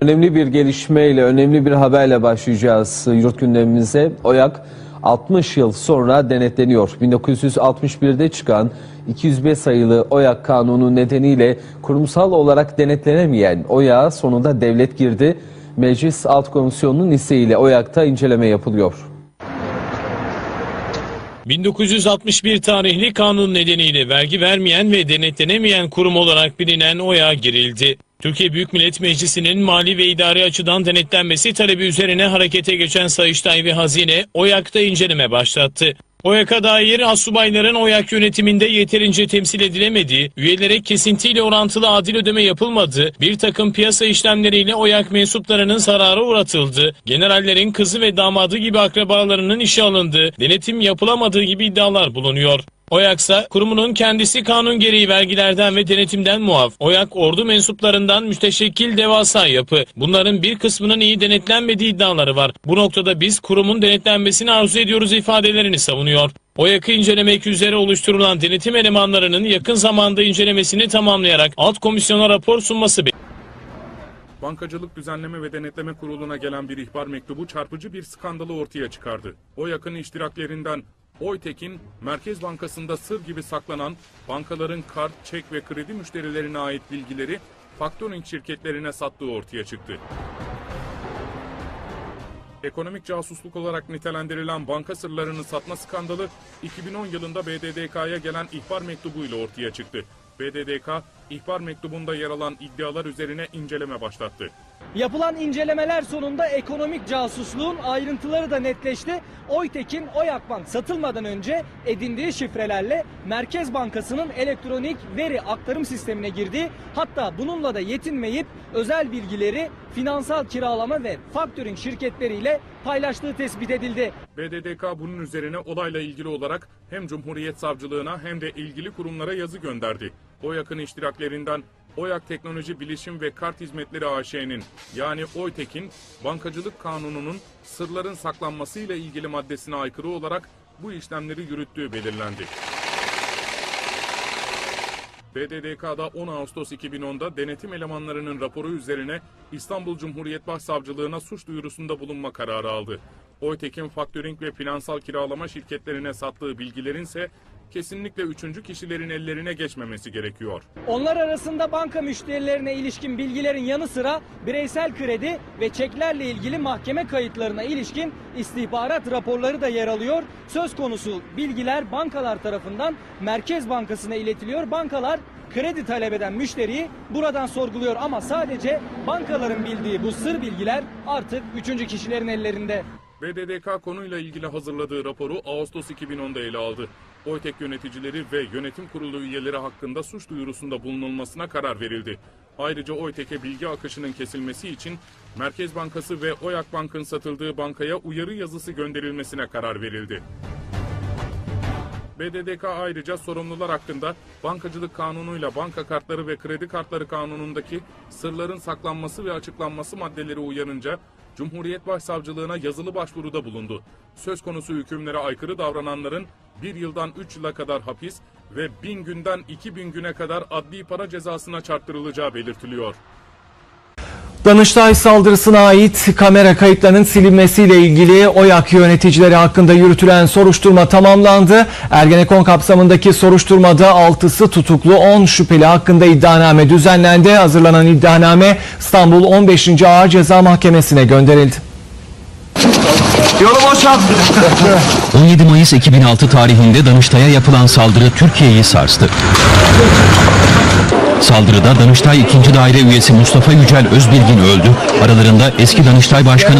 Önemli bir gelişmeyle, önemli bir haberle başlayacağız yurt gündemimize. OYAK 60 yıl sonra denetleniyor. 1961'de çıkan 205 sayılı OYAK kanunu nedeniyle kurumsal olarak denetlenemeyen OYAK'a sonunda devlet girdi. Meclis Alt Komisyonu'nun isteğiyle OYAK'ta inceleme yapılıyor. 1961 tarihli kanun nedeniyle vergi vermeyen ve denetlenemeyen kurum olarak bilinen OYA girildi. Türkiye Büyük Millet Meclisi'nin mali ve idari açıdan denetlenmesi talebi üzerine harekete geçen Sayıştay ve Hazine OYAK'ta inceleme başlattı. OYAK'a dair asubayların OYAK yönetiminde yeterince temsil edilemediği, üyelere kesintiyle orantılı adil ödeme yapılmadığı, bir takım piyasa işlemleriyle OYAK mensuplarının zarara uğratıldığı, generallerin kızı ve damadı gibi akrabalarının işe alındığı, denetim yapılamadığı gibi iddialar bulunuyor. OYAK'sa kurumunun kendisi kanun gereği vergilerden ve denetimden muaf. OYAK ordu mensuplarından müsteşekkil devasa yapı. Bunların bir kısmının iyi denetlenmediği iddiaları var. Bu noktada biz kurumun denetlenmesini arzu ediyoruz ifadelerini savunuyor. OYAK'ı incelemek üzere oluşturulan denetim elemanlarının yakın zamanda incelemesini tamamlayarak alt komisyona rapor sunması Bankacılık Düzenleme ve Denetleme Kurulu'na gelen bir ihbar mektubu çarpıcı bir skandalı ortaya çıkardı. O yakın iştiraklerinden Oytekin, Merkez Bankası'nda sır gibi saklanan bankaların kart, çek ve kredi müşterilerine ait bilgileri faktöring şirketlerine sattığı ortaya çıktı. Ekonomik casusluk olarak nitelendirilen banka sırlarını satma skandalı 2010 yılında BDDK'ya gelen ihbar mektubuyla ortaya çıktı. BDDK, ihbar mektubunda yer alan iddialar üzerine inceleme başlattı. Yapılan incelemeler sonunda ekonomik casusluğun ayrıntıları da netleşti. Oytekin Oyak Bank satılmadan önce edindiği şifrelerle Merkez Bankası'nın elektronik veri aktarım sistemine girdi. Hatta bununla da yetinmeyip özel bilgileri finansal kiralama ve faktöring şirketleriyle paylaştığı tespit edildi. BDDK bunun üzerine olayla ilgili olarak hem Cumhuriyet Savcılığına hem de ilgili kurumlara yazı gönderdi. O yakın iştiraklerinden Oyak Teknoloji Bilişim ve Kart Hizmetleri AŞ'nin yani Oytekin, Bankacılık Kanunu'nun sırların saklanmasıyla ilgili maddesine aykırı olarak bu işlemleri yürüttüğü belirlendi. BDDK'da 10 Ağustos 2010'da denetim elemanlarının raporu üzerine İstanbul Cumhuriyet Başsavcılığına suç duyurusunda bulunma kararı aldı. Oytekin faktöring ve finansal kiralama şirketlerine sattığı bilgilerin ise kesinlikle üçüncü kişilerin ellerine geçmemesi gerekiyor. Onlar arasında banka müşterilerine ilişkin bilgilerin yanı sıra bireysel kredi ve çeklerle ilgili mahkeme kayıtlarına ilişkin istihbarat raporları da yer alıyor. Söz konusu bilgiler bankalar tarafından Merkez Bankası'na iletiliyor. Bankalar kredi talep eden müşteriyi buradan sorguluyor ama sadece bankaların bildiği bu sır bilgiler artık üçüncü kişilerin ellerinde. BDDK konuyla ilgili hazırladığı raporu Ağustos 2010'da ele aldı. Oytek yöneticileri ve yönetim kurulu üyeleri hakkında suç duyurusunda bulunulmasına karar verildi. Ayrıca Oytek'e bilgi akışının kesilmesi için Merkez Bankası ve Oyak Bank'ın satıldığı bankaya uyarı yazısı gönderilmesine karar verildi. BDDK ayrıca sorumlular hakkında bankacılık kanunuyla banka kartları ve kredi kartları kanunundaki sırların saklanması ve açıklanması maddeleri uyarınca Cumhuriyet Başsavcılığına yazılı başvuruda bulundu. Söz konusu hükümlere aykırı davrananların bir yıldan 3 yıla kadar hapis ve 1000 günden 2000 güne kadar adli para cezasına çarptırılacağı belirtiliyor. Danıştay saldırısına ait kamera kayıtlarının silinmesiyle ilgili OYAK yöneticileri hakkında yürütülen soruşturma tamamlandı. Ergenekon kapsamındaki soruşturmada 6'sı tutuklu 10 şüpheli hakkında iddianame düzenlendi. Hazırlanan iddianame İstanbul 15. Ağır Ceza Mahkemesi'ne gönderildi. 17 Mayıs 2006 tarihinde Danıştay'a yapılan saldırı Türkiye'yi sarstı. Saldırıda Danıştay 2. Daire üyesi Mustafa Yücel Özbilgin öldü. Aralarında eski Danıştay Başkanı